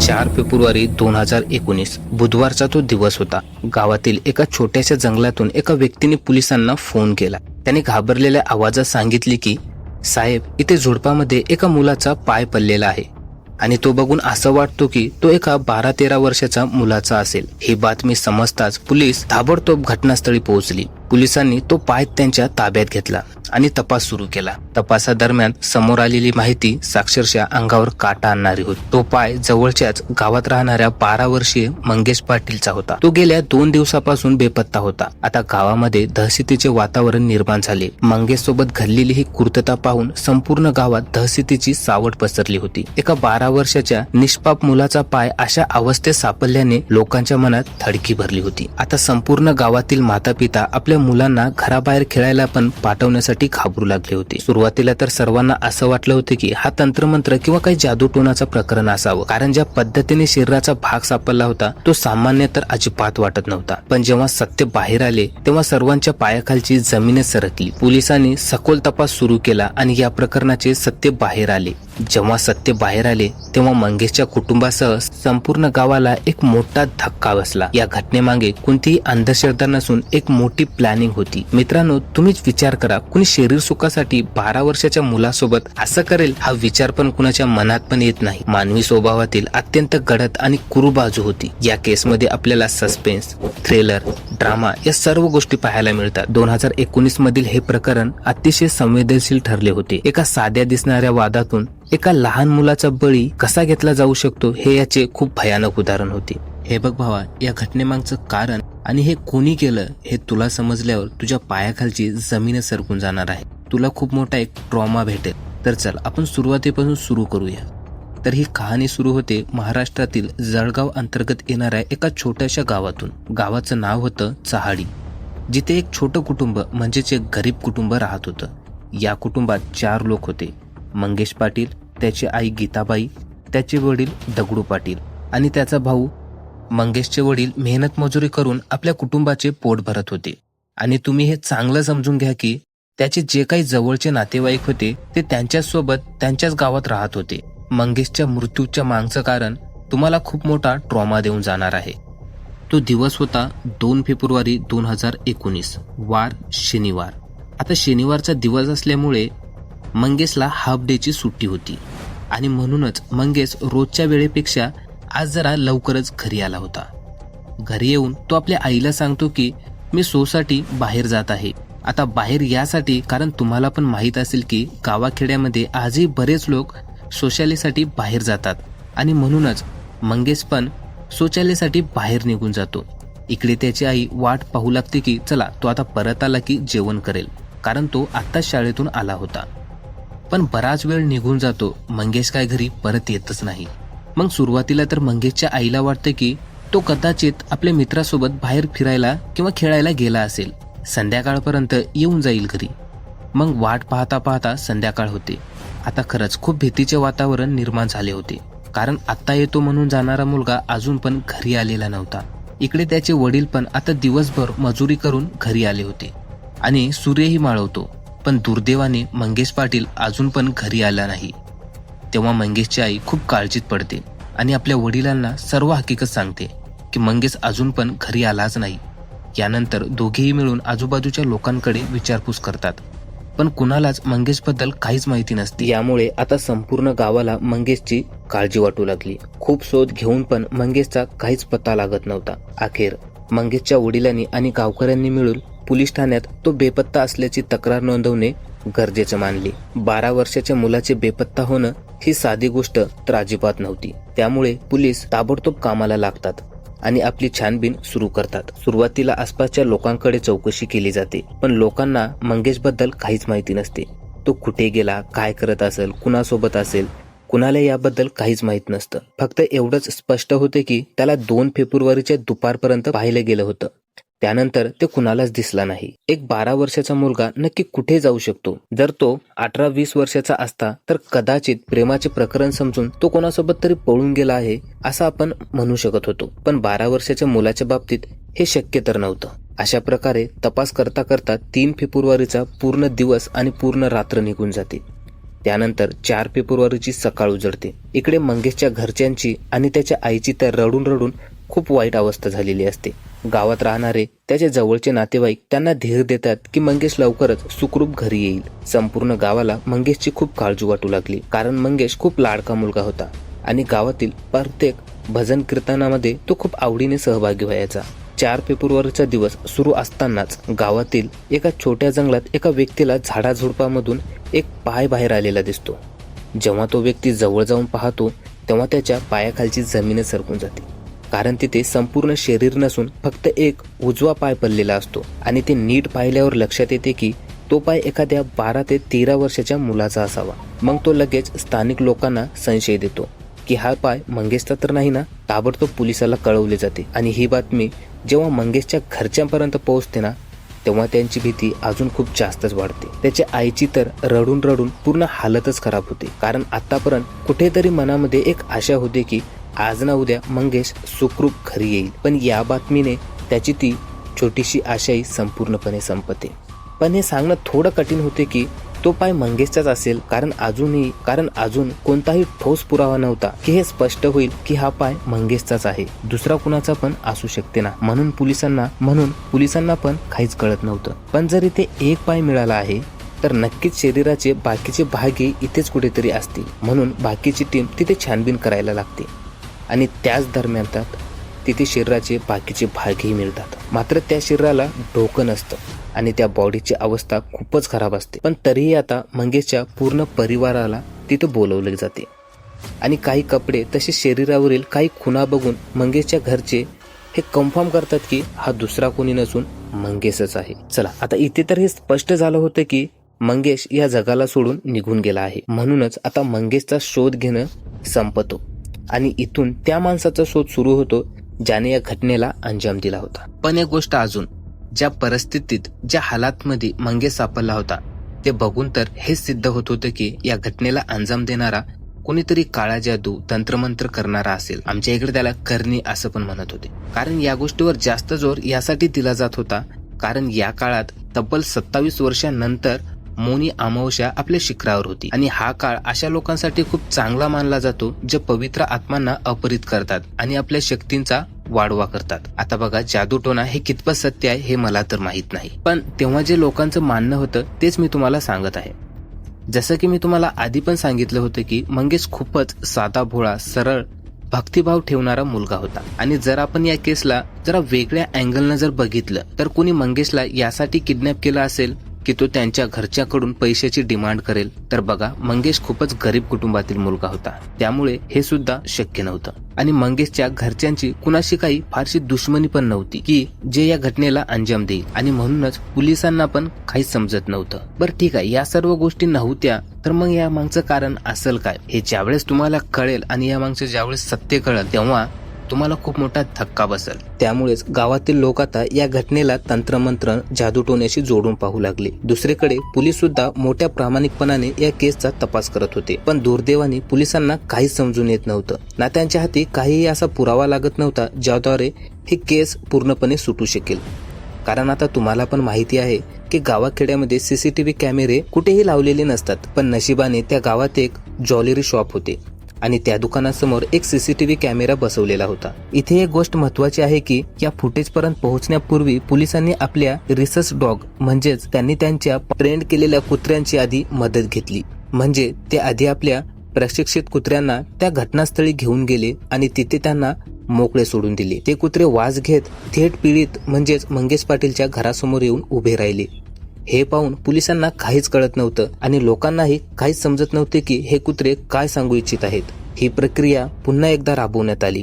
चार फेब्रुवारी दोन हजार एकोणीस बुधवारचा तो दिवस होता. गावातील एका छोट्याशा जंगलातून एका व्यक्तीने पोलिसांना फोन केला. त्याने घाबरलेल्या आवाजात सांगितले की साहेब इथे झुडपामध्ये एका मुलाचा पाय पडलेला आहे. आणि तो बघून असं वाटतो की तो एका बारा तेरा वर्षाचा मुलाचा असेल. ही बातमी समजताच पोलीस ताबडतोब घटनास्थळी पोहोचली. पोलिसांनी तो पाय त्यांच्या ताब्यात घेतला. आणि तपास सुरू केला. तपासादरम्यान समोर आलेली माहिती साक्षरशः अंगावर काटा आणणारी होती. तो पाय जवळच्याच गावात राहणाऱ्या बारा वर्षीय मंगेश पाटीलचा होता. तो गेल्या दोन दिवसापासून बेपत्ता होता. आता गावामध्ये दहशतीचे वातावरण निर्माण झाले. मंगेश सोबत घडलेली ही कुर्तता पाहून संपूर्ण गावात दहशतीची सावट पसरली होती. एका बारा वर्षाच्या निष्पाप मुलाचा पाय अशा अवस्थेत सापडल्याने लोकांच्या मनात धडकी भरली होती. आता संपूर्ण गावातील माता पिता आपल्या मुलांना घराबाहेर खेळायला पण पाठवण्यासाठी घाबरू लागले होते. सुरुवातीला तर सर्वांना असं वाटलं होतं की हा तंत्रमंत्र किंवा काही जादूटोनाचं प्रकरण असावं. कारण ज्या पद्धतीने शरीराचा भाग सापडला होता तो सामान्य तर अजिबात वाटत नव्हता. पण जेव्हा सत्य बाहेर आले तेव्हा सर्वांच्या पायाखालची जमीनच सरकली. पोलिसांनी सखोल तपास सुरू केला आणि या प्रकरणाचे सत्य बाहेर आले. जेव्हा सत्य बाहेर आले तेव्हा मंगेशच्या कुटुंबासह संपूर्ण गावाला एक मोठा धक्का बसला. या घटनेमागे कोणतीही अंधश्रद्धा नसून एक मोठी प्लॅनिंग होती. मित्रांनो तुम्हीच विचार करा कुणी शरीर सुखासाठी बारा वर्षाच्या मुलासोबत असं करेल हा विचार पण कुणाच्या मनात पण येत नाही. मानवी स्वभावातील अत्यंत गडद आणि कुरू बाजू होती. या केसमध्ये आपल्याला सस्पेन्स थ्रिलर ड्रामा या सर्व गोष्टी पाहायला मिळतात. दोन हजार एकोणीस मधील हे प्रकरण अतिशय संवेदनशील ठरले होते. एका साध्या दिसणाऱ्या वादातून एका लहान मुलाचा बळी कसा घेतला जाऊ शकतो हे याचे खूप भयानक उदाहरण होते. हे बघ भावा या घटनेमागचं कारण आणि हे कोणी केलं हे तुला समजल्यावर तुझ्या पायाखालची जमीन सरकून जाणार आहे. तुला खूप मोठा एक ट्रॉमा भेटेल. तर चल आपण सुरुवातीपासून सुरू करूया. तर ही कहाणी सुरू होते महाराष्ट्रातील जळगाव अंतर्गत येणाऱ्या एका छोट्याशा गावातून. गावाचं नाव होतं चहाडी. जिथे एक छोटं कुटुंब म्हणजेच एक गरीब कुटुंब राहत होतं. या कुटुंबात चार लोक होते. मंगेश पाटील त्याची आई गीताबाई त्याचे वडील दगडू पाटील आणि त्याचा भाऊ. मंगेशचे वडील मेहनत मजुरी करून आपल्या कुटुंबाचे पोट भरत होते. आणि तुम्ही हे चांगलं समजून घ्या की त्याचे जे काही जवळचे नातेवाईक होते ते त्यांच्यासोबत त्यांच्याच गावात राहत होते. मंगेशच्या मृत्यूच्या मागचं कारण तुम्हाला खूप मोठा ट्रॉमा देऊन जाणार आहे. तो दिवस होता दोन फेब्रुवारी दोन हजार एकोणीस वार शनिवार. आता शनिवारचा दिवस असल्यामुळे मंगेशला हाफ डेची सुट्टी होती. आणि म्हणूनच मंगेश रोजच्या वेळेपेक्षा आज जरा लवकरच घरी आला होता. घरी येऊन तो आपल्या आईला सांगतो की मी सोसाठी बाहेर जात आहे. आता बाहेर यासाठी कारण तुम्हाला पण माहीत असेल की गावाखेड्यामध्ये आजही बरेच लोक शौचालयासाठी बाहेर जातात. आणि म्हणूनच मंगेश पण शौचालयासाठी बाहेर निघून जातो. इकडे त्याची आई वाट पाहू लागते की चला तो आता परत आला की जेवण करेल. कारण तो आत्ताच शाळेतून आला होता. पण बराच वेळ निघून जातो. मंगेश काय घरी परत येतच नाही. मग सुरुवातीला तर मंगेशच्या आईला वाटतं की तो कदाचित आपल्या मित्रासोबत बाहेर फिरायला किंवा खेळायला गेला असेल. संध्याकाळपर्यंत येऊन जाईल घरी. मग वाट पाहता पाहता संध्याकाळ होते. आता खरंच खूप भीतीचे वातावरण निर्माण झाले होते. कारण आत्ता येतो म्हणून जाणारा मुलगा अजून पण घरी आलेला नव्हता. इकडे त्याचे वडील पण आता दिवसभर मजुरी करून घरी आले होते. आणि सूर्यही माळवतो. पण दुर्दैवाने मंगेश पाटील अजून पण घरी आला नाही. तेव्हा मंगेशची आई खूप काळजीत पडते आणि आपल्या वडिलांना सर्व हकीकत सांगते की मंगेश अजून पण घरी आलाच नाही. यानंतर दोघेही मिळून आजूबाजूच्या लोकांकडे विचारपूस करतात. पण कुणालाच मंगेशबद्दल काहीच माहिती नसते. यामुळे आता संपूर्ण गावाला मंगेशची काळजी वाटू लागली. खूप शोध घेऊन पण मंगेशचा काहीच पत्ता लागत नव्हता. अखेर मंगेशच्या वडिलांनी आणि गावकऱ्यांनी मिळून पोलीस ठाण्यात तो बेपत्ता असल्याची तक्रार नोंदवणे गरजेचे मानले. बारा वर्षाच्या मुलाचे बेपत्ता होणं ही साधी गोष्ट तर अजिबात नव्हती. त्यामुळे पोलीस ताबडतोब कामाला लागतात. आणि आपली छानबीन सुरू करतात. सुरुवातीला आसपासच्या लोकांकडे चौकशी केली जाते पण लोकांना मंगेशबद्दल काहीच माहिती नसते. तो कुठे गेला काय करत असेल कुणासोबत असेल कुणाला याबद्दल काहीच माहीत नसतं. फक्त एवढंच स्पष्ट होते की त्याला दोन फेब्रुवारीच्या दुपारपर्यंत पाहिलं गेलं होतं. त्यानंतर ते कुणालाच दिसला नाही. एक बारा वर्षाचा मुलगा नक्की कुठे जाऊ शकतो? जर तो अठरा वीस वर्षाचा असता तर कदाचित प्रेमाचे प्रकरण समजून तो कोणासोबत तरी पळून गेला आहे असं आपण म्हणू शकत होतो. पण बारा वर्षाच्या मुलाच्या बाबतीत हे शक्य तर नव्हतं. अशा प्रकारे तपास करता करता तीन फेब्रुवारीचा पूर्ण दिवस आणि पूर्ण रात्र निघून जाते. त्यानंतर चार फेब्रुवारीची सकाळ उजळते. इकडे मंगेशच्या घरच्यांची आणि त्याच्या आईची तर रडून रडून खूप वाईट अवस्था झालेली असते. गावात राहणारे त्याच्या जवळचे नातेवाईक त्यांना धीर देतात की मंगेश लवकरच सुखरूप घरी येईल. संपूर्ण गावाला मंगेशची खूप काळजी वाटू लागली कारण मंगेश खूप लाडका मुलगा होता. आणि गावातील प्रत्येक भजन कीर्तनामध्ये तो खूप आवडीने सहभागी व्हायचा. चार फेब्रुवारीचा दिवस सुरू असतानाच गावातील एका छोट्या जंगलात एका व्यक्तीला झाडाझुडपामधून एक पाय बाहेर आलेला दिसतो. जेव्हा तो व्यक्ती जवळ जाऊन पाहतो तेव्हा त्याच्या पायाखालची जमीन सरकून जाते. कारण तिथे संपूर्ण शरीर नसून फक्त एक उजवा पाय पडलेला असतो. आणि ते नीट पाहिल्यावर लक्षात येते की तो पाय एखाद्या बारा ते तेरा वर्षाच्या मुलाचा असावा. मग तो लगेच स्थानिक लोकांना संशय देतो की हा पाय मंगेशचा तर नाही ना? ताबडतोब पोलिसाला कळवले जाते. आणि ही बातमी जेव्हा मंगेशच्या घरच्यांपर्यंत पोहोचते ना तेव्हा त्यांची भीती अजून खूप जास्तच वाढते. त्याच्या आईची तर रडून रडून पूर्ण हालतच खराब होते. कारण आतापर्यंत कुठेतरी मनामध्ये एक आशा होती की आज ना उद्या मंगेश सुखरूप घरी येईल. पण या बातमीने त्याची ती छोटीशी आशाही संपूर्णपणे संपते. पण हे सांगणं थोडं कठीण होते की तो पाय मंगेशचाच असेल कारण अजूनही कारण अजून कोणताही ठोस पुरावा नव्हता की हे स्पष्ट होईल की हा पाय मंगेशचाच आहे. दुसरा कुणाचा पण असू शकते ना. म्हणून पोलिसांना म्हणून पोलिसांना पण काहीच कळत नव्हतं. पण जर इथे एक पाय मिळाला आहे तर नक्कीच शरीराचे बाकीचे भागही इथेच कुठेतरी असतील. म्हणून बाकीची टीम तिथे छानबीन करायला लागते. आणि त्याच दरम्यान त्यात तिथे शरीराचे बाकीचे भागही मिळतात. मात्र त्या शरीराला डोकं नसतं आणि त्या बॉडीची अवस्था खूपच खराब असते. पण तरीही आता मंगेशच्या पूर्ण परिवाराला तिथं बोलवले जाते. आणि काही कपडे तसे शरीरावरील काही खुणा बघून मंगेशच्या घरचे हे कन्फर्म करतात की हा दुसरा कोणी नसून मंगेशच आहे. चला आता इथे तर हे स्पष्ट झालं होतं की मंगेश या जगाला सोडून निघून गेला आहे. म्हणूनच आता मंगेशचा शोध घेणं संपतो. आणि इथून त्या माणसाचा शोध सुरू होतो ज्याने या घटनेला अंजाम दिला होता. पण एक गोष्ट अजून ज्या परिस्थितीत ज्या हालातमध्ये मंगे सापडला होता ते बघून तर हेच सिद्ध होत होतं की या घटनेला अंजाम देणारा कोणीतरी काळा जादू तंत्रमंत्र करणारा असेल. आमच्या इकडे त्याला करणी असं पण म्हणत होते. कारण या गोष्टीवर जास्त जोर यासाठी दिला जात होता कारण या काळात तब्बल सत्तावीस वर्षांनंतर मोनी अमावस्या आपल्या शिखरावर होती. आणि हा काळ अशा लोकांसाठी खूप चांगला मानला जातो जे पवित्र आत्मांना अपरित करतात आणि आपल्या शक्तींचा वाढवा करतात. आता बघा जादूटोना हे कितपत सत्य आहे हे मला तर माहीत नाही. पण तेव्हा जे लोकांचं मानणं होतं तेच मी तुम्हाला सांगत आहे. जसं की मी तुम्हाला आधी पण सांगितलं होतं की मंगेश खूपच साधा भोळा सरळ भक्तिभाव ठेवणारा मुलगा होता. आणि जर आपण या केसला जरा वेगळ्या अँगलनं जर बघितलं तर कोणी मंगेशला यासाठी किडनॅप केलं असेल की तो त्यांच्या घरच्याकडून पैशाची डिमांड करेल. तर बघा मंगेश खूपच गरीब कुटुंबातील मुलगा होता. त्यामुळे हे सुद्धा शक्य नव्हतं. आणि मंगेशच्या घरच्यांची कुणाशी काही फारशी दुश्मनी पण नव्हती की जे या घटनेला अंजाम देईल. आणि म्हणूनच पोलिसांना पण काहीच समजत नव्हतं. बरं ठीक आहे या सर्व गोष्टी नव्हत्या तर मग या मागचं कारण असेल काय? हे ज्यावेळेस तुम्हाला कळेल आणि या मागचं ज्यावेळेस सत्य कळेल तेव्हा तुम्हाला खूप मोठा धक्का बसेल. त्यामुळेच गावातील लोक आता या घटनेला तंत्रमंत्र जादूटोण्याशी जोडून पाहू लागले. दुसरीकडे पोलीस सुद्धा मोठ्या प्रामाणिकपणाने या केसचा तपास करत होते. पण दुर्दैवाने पोलिसांना काहीच समजून येत नव्हतं. ना त्यांच्या हाती काहीही असा पुरावा लागत नव्हता ज्याद्वारे हे केस पूर्णपणे सुटू शकेल. कारण आता तुम्हाला पण माहिती आहे की गावाखेड्यामध्ये सीसीटीव्ही कॅमेरे कुठेही लावलेले नसतात. पण नशिबाने त्या गावात एक ज्वेलरी शॉप होते. आणि त्या दुकानासमोर एक सीसीटीव्ही कॅमेरा बसवलेला होता. इथे एक गोष्ट महत्वाची आहे की या फुटेज पर्यंत पोहोचण्यापूर्वी पोलिसांनी आपल्या रिसर्च डॉग म्हणजेच त्यांनी त्यांच्या ट्रेंड केलेल्या कुत्र्यांची आधी मदत घेतली. म्हणजे ते आधी आपल्या प्रशिक्षित कुत्र्यांना त्या घटनास्थळी घेऊन गेले आणि तिथे त्यांना मोकळे सोडून दिले. ते कुत्रे वाज घेत थेट पीडित म्हणजेच मंगेश पाटीलच्या घरासमोर येऊन उभे राहिले. हे पाहून पोलिसांना काहीच कळत नव्हतं आणि लोकांनाही काहीच समजत नव्हते की हे कुत्रे काय सांगू इच्छित आहेत. ही प्रक्रिया पुन्हा एकदा राबवण्यात आली.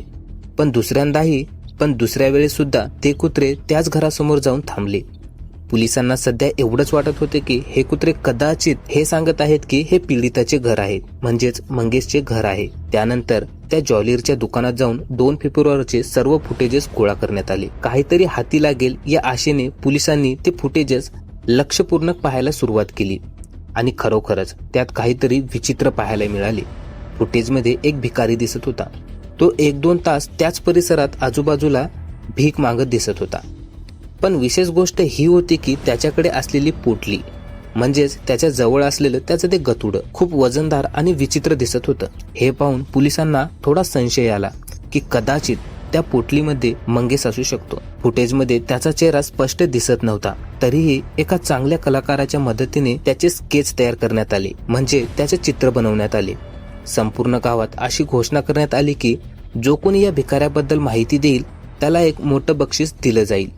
पण दुसऱ्यांदाही पण दुसऱ्या वेळेस सुद्धा ते कुत्रे त्याच घरासमोर जाऊन थांबले. पोलिसांना सध्या एवढंच वाटत होते की हे कुत्रे कदाचित हे सांगत आहेत की हे पीडिताचे घर आहे म्हणजेच मंगेशचे घर आहे. त्यानंतर त्या जॉलीरच्या दुकानात जाऊन दोन फेब्रुवारीचे सर्व फुटेजेस गोळा करण्यात आले. काहीतरी हाती लागेल या आशेने पोलिसांनी ते फुटेजेस लक्षपूर्णक पाहायला सुरुवात केली. आणि खरोखरच त्यात काहीतरी विचित्र पाहायला मिळाले. फुटेजमध्ये एक भिकारी दिसत होता. तो एक दोन तास त्याच परिसरात आजूबाजूला भीक मागत दिसत होता. पण विशेष गोष्ट ही होती की त्याच्याकडे असलेली पोटली म्हणजेच त्याच्याजवळ असलेलं त्याचं ते गतुडं खूप वजनदार आणि विचित्र दिसत होतं. हे पाहून पोलिसांना थोडा संशय आला की कदाचित त्या पोटलीमध्ये मंगेश असू शकतो. फुटेजमध्ये त्याचा चेहरा स्पष्ट दिसत नव्हता. तरीही एका चांगल्या कलाकाराच्या मदतीने त्याचे स्केच तयार करण्यात आले. म्हणजे त्याचे चित्र बनवण्यात आले. संपूर्ण गावात अशी घोषणा करण्यात आली की जो कोणी या भिकाऱ्याबद्दल माहिती देईल त्याला एक मोठं बक्षीस दिलं जाईल.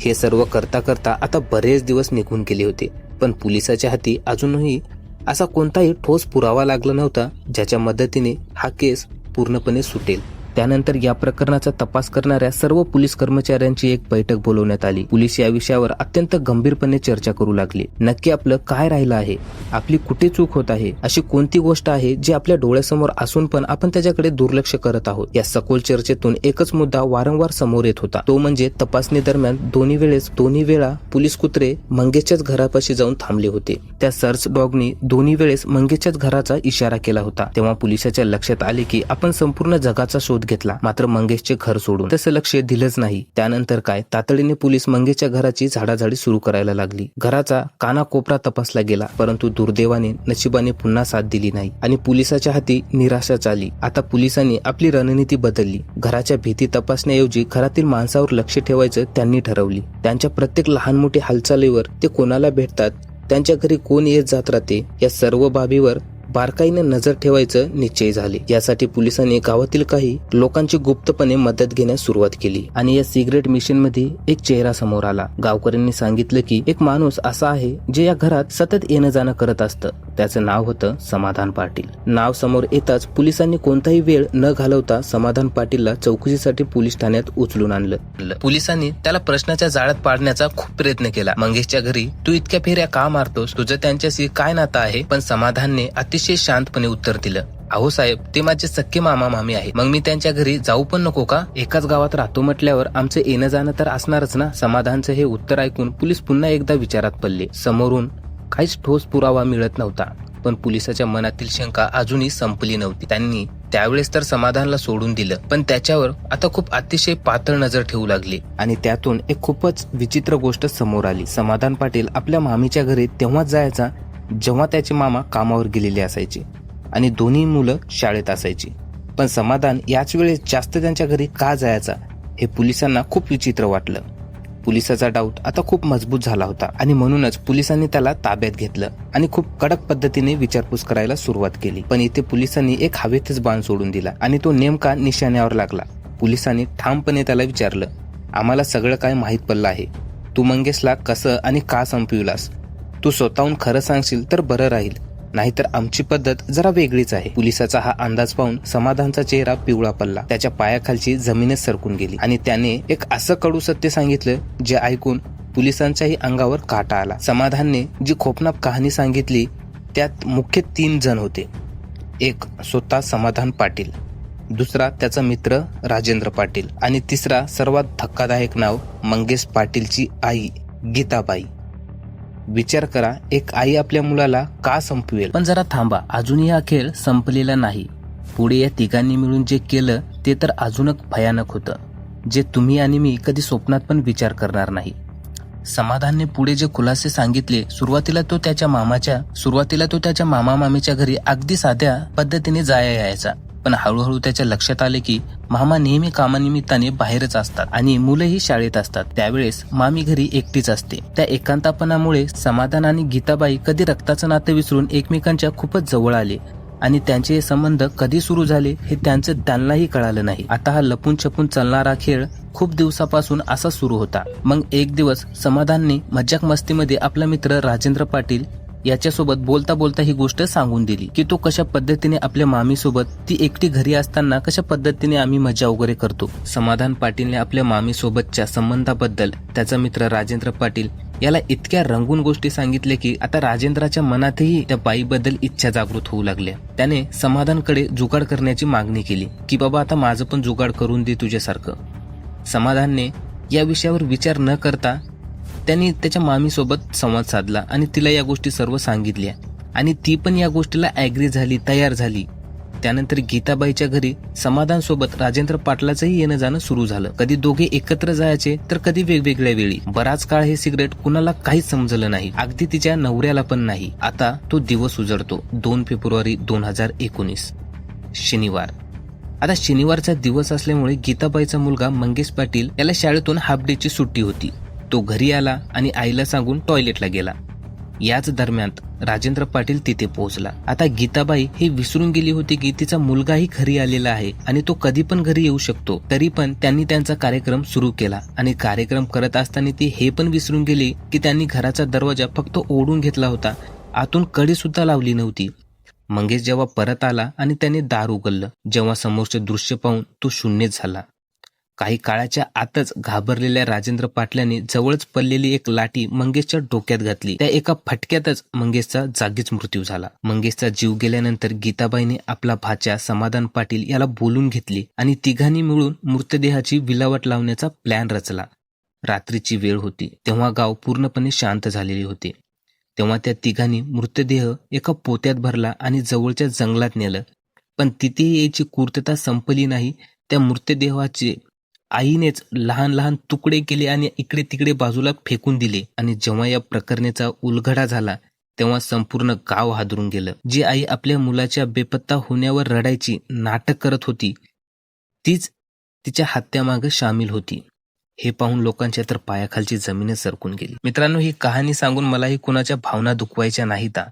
हे सर्व करता करता आता बरेच दिवस निघून गेले होते. पण पोलिसाच्या हाती अजूनही असा कोणताही ठोस पुरावा लागला नव्हता ज्याच्या मदतीने हा केस पूर्णपणे सुटेल. त्यानंतर या प्रकरणाचा तपास करणाऱ्या सर्व पोलीस कर्मचाऱ्यांची एक बैठक बोलवण्यात आली. पोलीस या विषयावर अत्यंत गंभीरपणे चर्चा करू लागली. नक्की आपलं काय राहिलं आहे? आपली कुठे चूक होत आहे? अशी कोणती गोष्ट आहे जी आपल्या डोळ्यासमोर असून पण आपण त्याच्याकडे दुर्लक्ष करत आहोत? या सखोल चर्चेतून एकच मुद्दा वारंवार समोर येत होता. तो म्हणजे तपासणी दरम्यान दोन्ही वेळेस दोन्ही वेळा पोलीस कुत्रे मंगेशच्याच घरापाशी जाऊन थांबले होते. त्या सर्च डॉगनी दोन्ही वेळेस मंगेशच्याच घराचा इशारा केला होता. तेव्हा पोलिसाच्या लक्षात आले की आपण संपूर्ण जगाचा शोध घेतला. मात्र मंगेशचे घर सोडून. तसं लक्ष दिलंच नाही. त्यानंतर काय? तातडीने पोलीस मंगेशच्या घराची झाडाझाडी सुरू करायला लागली. घराचा कानाकोपरा तपासला गेला. परंतु दुर्दैवाने नशिबाने पुन्हा साथ दिली नाही. आणि पोलिसाच्या हाती निराशाच आली आता पोलिसांनी आपली रणनीती बदलली. घराच्या भीती तपासण्याऐवजी घरातील माणसावर लक्ष ठेवायचं त्यांनी ठरवली. त्यांच्या प्रत्येक लहान मोठी हालचालीवर ते कोणाला भेटतात? त्यांच्या घरी कोण येत जात राहते? या सर्व बाबीवर बारकाईने नजर ठेवायचं निश्चय झाले. यासाठी पोलिसांनी गावातील काही लोकांची गुप्तपणे मदत घेण्यास सुरुवात केली आणि या सिगरेट मिशनमध्ये एक चेहरा समोर आला. गावकऱ्यांनी सांगितलं की एक माणूस असा आहे जे या घरात सतत येणं जाणं करत असतं. त्याचं नाव होतं समाधान पाटील. नाव समोर येताच पोलिसांनी कोणताही वेळ न घालवता समाधान पाटीलला चौकशीसाठी पोलीस ठाण्यात उचलून आणलं. पोलिसांनी त्याला प्रश्नाच्या जाळ्यात पाडण्याचा खूप प्रयत्न केला. मंगेशच्या घरी तू इतक्या फेऱ्या का मारतोस? तुझं त्यांच्याशी काय नातं आहे? पण समाधानने अतिशय शांतपणे उत्तर दिलं अहो साहेब ते माझे सख्खे मामा मामी आहे मग मी त्यांच्या घरी जाऊ पण नको का? एकाच गावात राहतो म्हटल्यावर आमचं येणं जाणं तर असणारच ना? समाधानचं हे उत्तर ऐकून पोलीस पुन्हा एकदा विचारात पडले. समोरून काहीच ठोस पुरावा मिळत नव्हता. पण पोलिसाच्या मनातील शंका अजूनही संपली नव्हती. त्यांनी त्यावेळेस तर समाधानला सोडून दिलं. पण त्याच्यावर आता खूप अतिशय पातळ नजर ठेवू लागली. आणि त्यातून एक खूपच विचित्र गोष्ट समोर आली. समाधान पाटील आपल्या मामीच्या घरी तेव्हाच जायचा जेव्हा त्याचे मामा कामावर गेलेले असायचे. आणि दोन्ही मुलं शाळेत असायची. पण समाधान याच वेळेस जास्त त्यांच्या घरी का जायचा हे पोलिसांना खूप विचित्र वाटलं. पोलिसाचा डाऊट आता खूप मजबूत झाला होता आणि म्हणूनच पोलिसांनी त्याला ताब्यात घेतलं आणि खूप कडक पद्धतीने विचारपूस करायला सुरुवात केली. पण इथे पोलिसांनी एक हवेतच बाण सोडून दिला आणि तो नेमका निशाण्यावर लागला. पोलिसांनी ठामपणे त्याला विचारलं आम्हाला सगळं काय माहीत पडलं आहे? तू मंगेशला कसं आणि का संपविलास? तू स्वतःहून खरं सांगशील तर बरं राहील. नाहीतर आमची पद्धत जरा वेगळीच आहे. पोलिसाचा हा अंदाज पाहून समाधानचा चेहरा पिवळा पडला. त्याच्या पायाखालची जमीनच सरकून गेली आणि त्याने एक असं कडू सत्य सांगितलं जे ऐकून पोलिसांच्याही अंगावर काटा आला. समाधानने जी खोपनाप कहाणी सांगितली त्यात मुख्य तीन जण होते. एक स्वतः समाधान पाटील दुसरा त्याचा मित्र राजेंद्र पाटील आणि तिसरा सर्वात धक्कादायक नाव मंगेश पाटीलची आई गीताबाई. विचार करा एक आई आपल्या मुलाला का संपवेल? पण जरा थांबा अजूनही हा खेळ संपलेला नाही. पुढे या तिघांनी मिळून जे केलं ते तर अजूनच भयानक होतं. जे तुम्ही आणि मी कधी स्वप्नात पण विचार करणार नाही. समाधानने पुढे जे खुलासे सांगितले सुरुवातीला तो त्याच्या मामाच्या सुरुवातीला तो त्याच्या मामा मामीच्या घरी अगदी साध्या पद्धतीने जाया यायचा. पण हळूहळू त्याच्या लक्षात आले की मामा नेहमी कामानिमित्ताने बाहेरच असतात आणि मुलंही शाळेत असतात. त्यावेळेस मामी घरी एकटीच असते. त्या एकांतापणामुळे समाधान आणि गीताबाई कधी रक्ताचं नातं विसरून एकमेकांच्या खूपच जवळ आले आणि त्यांचे हे संबंध कधी सुरू झाले हे त्यांचं त्यांनाही कळालं नाही. आता हा लपून छपून चालणारा खेळ खूप दिवसापासून असा सुरू होता. मग एक दिवस समाधानने मज्जाक मस्तीमध्ये आपला मित्र राजेंद्र पाटील याच्यासोबत बोलता बोलता ही गोष्ट सांगून दिली की तो कशा पद्धतीने आपल्या मामीसोबत ती एकटी घरी असताना कशा पद्धतीने आम्ही मजा वगैरे करतो. समाधान पाटीलने आपल्या मामीसोबतच्या संबंधाबद्दल त्याचा मित्र राजेंद्र पाटील याला इतक्या रंगून गोष्टी सांगितल्या की आता राजेंद्राच्या मनातही त्या बाईबद्दल इच्छा जागृत होऊ लागल्या. त्याने समाधानकडे जुगाड करण्याची मागणी केली की बाबा आता माझं पण जुगाड करून दे तुझ्यासारखं. समाधानने या विषयावर विचार न करता त्यांनी त्याच्या मामीसोबत संवाद साधला आणि तिला या गोष्टी सर्व सांगितल्या. आणि ती पण या गोष्टीला ऍग्री झाली तयार झाली. त्यानंतर गीताबाईच्या घरी समाधान सोबत राजेंद्र पाटलाचंही येणं जाणं सुरू झालं. कधी दोघे एकत्र जायचे तर कधी वेगवेगळ्या वेळी. बराच काळ हे सिगरेट कुणाला काहीच समजलं नाही. अगदी तिच्या नवऱ्याला पण नाही. आता तो दिवस उजळतो दोन फेब्रुवारी दोन हजार एकोणीस. शनिवार. आता शनिवारचा दिवस असल्यामुळे गीताबाईचा मुलगा मंगेश पाटील याला शाळेतून हाफ डेची सुट्टी होती. तो घरी आला आणि आईला सांगून टॉयलेटला गेला. याच दरम्यान राजेंद्र पाटील तिथे पोहोचला. आता गीताबाई हे विसरून गेली होती की तिचा मुलगाही घरी आलेला आहे आणि तो कधी पण घरी येऊ शकतो. तरी पण त्यांनी त्यांचा कार्यक्रम सुरू केला आणि कार्यक्रम करत असताना ती हे पण विसरून गेली की त्यांनी घराचा दरवाजा फक्त ओढून घेतला होता. आतून कडी सुद्धा लावली नव्हती. मंगेश जेव्हा परत आला आणि त्याने दार उघडलं जेव्हा समोरचे दृश्य पाहून तो शून्य झाला. काही काळाच्या आतच घाबरलेल्या राजेंद्र पाटलांनी जवळच पडलेली एक लाठी मंगेशच्या डोक्यात घातली. त्या एका फटक्यातच मंगेशचा जागीच मृत्यू झाला. मंगेशचा जीव गेल्यानंतर गीताबाईने आपला भाच्या समाधान पाटील याला बोलून घेतली आणि तिघांनी मिळून मृतदेहाची विलावट लावण्याचा प्लॅन रचला. रात्रीची वेळ होती. तेव्हा गाव पूर्णपणे शांत झालेले होते. तेव्हा त्या तिघांनी मृतदेह एका पोत्यात भरला आणि जवळच्या जंगलात नेलं. पण तिथे यायची पूर्तता संपली नाही. त्या मृतदेहाचे आईनेच लहान लहान तुकडे केले आणि इकडे तिकडे बाजूला फेकून दिले. आणि जेव्हा या प्रकरणाचा उलगडा झाला तेव्हा संपूर्ण गाव हादरून गेलं. जी आई आपल्या मुलाच्या बेपत्ता होण्यावर रडायची नाटक करत होती तीच तिच्या हत्यामागं सामील होती. हे पाहून लोकांच्या तर पायाखालची जमीनच सरकून गेली. मित्रांनो ही कहाणी सांगून मलाही कुणाच्या भावना दुखवायच्या नाहीता.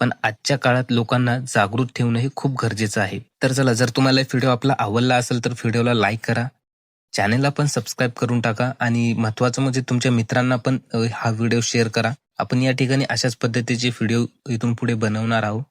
पण आजच्या काळात लोकांना जागृत ठेवणं हे खूप गरजेचं आहे. तर चला जर तुम्हाला व्हिडिओ आपला आवडला असेल तर व्हिडिओला लाईक करा. चॅनेलला पण सबस्क्राईब करून टाका आणि महत्वाचं म्हणजे तुमच्या मित्रांना पण हा व्हिडिओ शेअर करा. आपण या ठिकाणी अशाच पद्धतीचे व्हिडिओ इथून पुढे बनवणार आहोत.